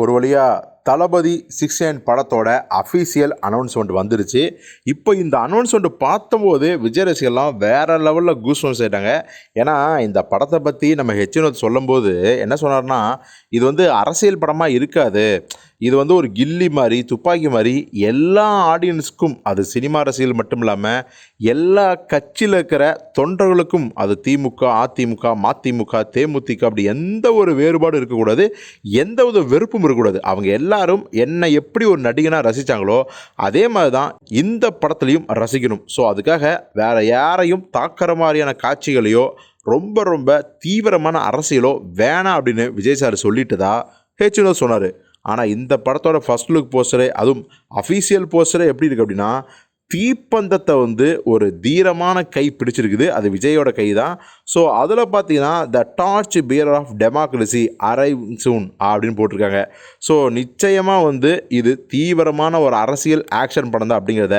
ஒரு வழியாக Thalapathy six nine படத்தோட அஃபீஷியல் அனௌன்ஸ்மெண்ட் வந்துருச்சு. இப்போ இந்த அனௌன்ஸ்மெண்ட் பார்த்தபோது விஜய் ரசிகர்லாம் வேறு லெவலில் கூஸ்வன்ஸ் ஆயிட்டாங்க. ஏன்னா இந்த படத்தை பற்றி நம்ம ஹெச்னோத் சொல்லும்போது என்ன சொன்னார்னா இது வந்து அரசியல் படமாக இருக்காது. இது வந்து ஒரு கில்லி மாதிரி துப்பாக்கி மாதிரி எல்லா ஆடியன்ஸுக்கும் அது சினிமா ரசிகர்கள் மட்டும் இல்லாமல் எல்லா கட்சியில் இருக்கிற தொண்டர்களுக்கும் அது திமுக அதிமுக மதிமுக தேமுதிக அப்படி எந்த ஒரு வேறுபாடும் இருக்கக்கூடாது. எந்த ஒரு வெறுப்பும் இருக்கக்கூடாது. அவங்க எல்லாரும் என்னை எப்படி ஒரு நடிகனாக ரசித்தாங்களோ அதே மாதிரி தான் இந்த படத்துலையும் ரசிக்கணும். ஸோ அதுக்காக வேறு யாரையும் தாக்கிற மாதிரியான காட்சிகளையோ ரொம்ப ரொம்ப தீவிரமான அரசியலோ வேணாம் அப்படின்னு விஜய் சார் சொல்லிட்டு ஹெச்னோ சொன்னார். ஆனால் இந்த படத்தோட ஃபர்ஸ்ட் லுக் போஸ்டரே அதுவும் அஃபீஷியல் போஸ்டரே எப்படி இருக்குது அப்படின்னா தீப்பந்தத்தை வந்து ஒரு தீரமான கை பிடிச்சிருக்குது. அது விஜயோட கை தான் ஸோ அதில் பார்த்தீங்கன்னா the torch bearer of democracy arrive soon அப்படின்னு போட்டிருக்காங்க. ஸோ நிச்சயமாக வந்து இது தீவிரமான ஒரு அரசியல் ஆக்ஷன் படம் தான் அப்படிங்கிறத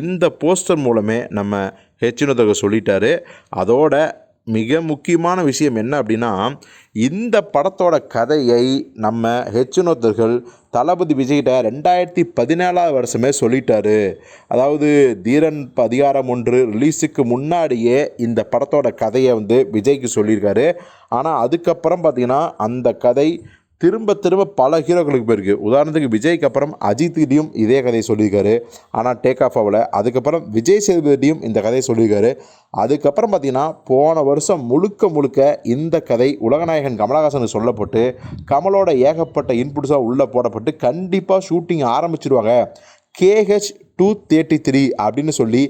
இந்த போஸ்டர் மூலமே நம்ம ஹெச்னுதக சொல்லிட்டாரு. அதோட மிக முக்கியமான விஷயம் என்ன அப்படின்னா இந்த படத்தோட கதையை நம்ம ஹெச்னோத்தர்கள் தளபதி விஜய்கிட்ட ரெண்டாயிரத்தி பதினேழாவது வருஷமே சொல்லிட்டாரு. அதாவது தீரன் அதிகாரம் ஒன்று ரிலீஸுக்கு முன்னாடியே இந்த படத்தோட கதையை வந்து விஜய்க்கு சொல்லியிருக்காரு. ஆனால் அதுக்கப்புறம் பார்த்திங்கன்னா அந்த கதை திரும்ப திரும்ப பல ஹீரோக்களுக்கு போயிருக்கு. உதாரணத்துக்கு விஜய்க்கு அப்புறம் அஜித்திட்டையும் இதே கதையை சொல்லியிருக்காரு. ஆனால் டேக் ஆஃப் ஆகலை. அதுக்கப்புறம் விஜய் சேதுபதியும் இந்த கதையை சொல்லியிருக்காரு. அதுக்கப்புறம் பார்த்திங்கன்னா போன வருஷம் முழுக்க முழுக்க இந்த கதை உலகநாயகன் கமலஹாசனுக்கு சொல்லப்பட்டு கமலோட ஏகப்பட்ட இன்புட்ஸாக உள்ளே போடப்பட்டு கண்டிப்பாக ஷூட்டிங் ஆரம்பிச்சிருவாங்க. கேஹெச் டூ தேர்ட்டி த்ரீ அப்படின்னு சொல்லி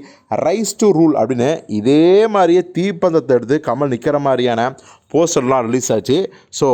ரைஸ் டு ரூல் அப்படின்னு இதே மாதிரியே தீப்பந்தத்தை எடுத்து கமல் நிற்கிற மாதிரியான போஸ்டர்லாம் ரிலீஸ் ஆச்சு. ஸோ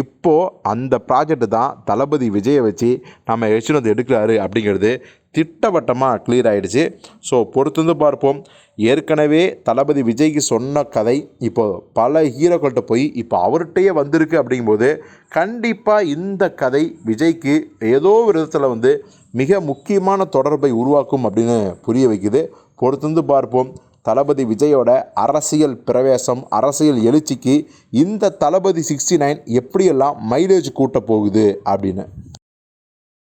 இப்போது அந்த ப்ராஜெக்ட் தான் தளபதி விஜயை வச்சு நம்ம எச்சினது எடுக்கிறாரு அப்படிங்கிறது திட்டவட்டமாக கிளியர் ஆகிடுச்சு ஸோ பொறுத்திருந்து பார்ப்போம். ஏற்கனவே தளபதி விஜய்க்கு சொன்ன கதை இப்போ பல ஹீரோக்கள்கிட்ட போய் இப்போ அவர்கிட்டயே வந்திருக்கு அப்படிங்கும்போது கண்டிப்பாக இந்த கதை விஜய்க்கு ஏதோ ஒரு விதத்தில் வந்து மிக முக்கியமான தொடர்பை உருவாக்கும் அப்படின்னு புரிய வைக்குது. பொறுத்திருந்து பார்ப்போம். தளபதி விஜயோட அரசியல் பிரவேசம் அரசியல் எழுச்சிக்கு இந்த தளபதி சிக்ஸ்டி நைன் எப்படியெல்லாம் மைலேஜ் கூட்ட போகுது அப்படின்னு.